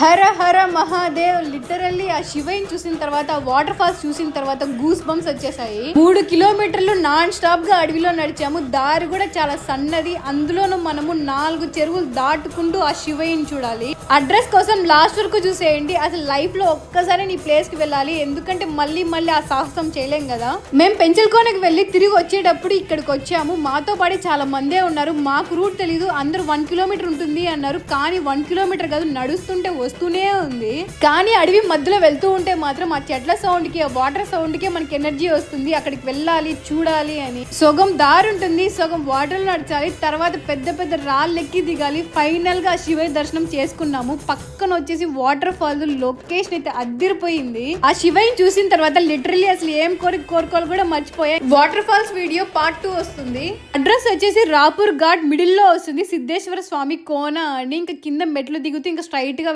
హర హర Mahadev literally ఆ శివయ్యని చూసిన తర్వాత వాటర్ ఫాల్స్ చూసిన తర్వాత గూస్ బంప్స్ వచ్చేసాయి. మూడు కిలోమీటర్లు నాన్ స్టాప్గా అడవిలో నడిచాము. దారి కూడా చాలా సన్నది. అందులోనూ మనము నాలుగు చెరువులు దాటుకుంటూ ఆ శివయ్యని చూడాలి. అడ్రస్ కోసం లాస్ట్ వరకు చూసేయండి. అసలు లైఫ్లో ఒక్కసారి నీ ప్లేస్కి వెళ్ళాలి. ఎందుకంటే మళ్ళీ మళ్ళీ ఆ సాహసం చేయలేం కదా. మేము పెంచల్కోనకి వెళ్ళి తిరిగి వచ్చేటప్పుడు ఇక్కడికి వచ్చాము. మాతో పాటు చాలా మందే ఉన్నారు. మాకు రూట్ తెలీదు. అందరూ వన్ కిలోమీటర్ ఉంటుంది అన్నారు. కానీ వన్ కిలోమీటర్ కాదు నడుస్తుంటే వస్తూనే ఉంది. కానీ అడవి మధ్యలో వెళ్తూ ఉంటే మాత్రం ఆ చెట్ల సౌండ్కి ఆ వాటర్ సౌండ్కి మనకి ఎనర్జీ వస్తుంది. అక్కడికి వెళ్ళాలి చూడాలి అని. సగం దారి ఉంటుంది సగం వాటర్ నడచాలి. తర్వాత పెద్ద పెద్ద రాళ్ళెక్కి దిగాలి. ఫైనల్గా శివయ్య దర్శనం చేసుకున్నాము. పక్కన వచ్చేసి వాటర్ ఫాల్ లొకేషన్ అయితే అద్దరిపోయింది. ఆ శివయ్యని చూసిన తర్వాత లిటరలీ అసలు ఏం కోరిక కోరుకోవాలి కూడా మర్చిపోయాయి. Water falls video part two వస్తుంది. అడ్రస్ వచ్చేసి రాపూర్ ఘాట్ మిడిల్లో వస్తుంది. సిద్ధేశ్వర స్వామి కోన అని. ఇంకా కింద మెట్లు దిగుతూ ఇంకా స్ట్రైట్గా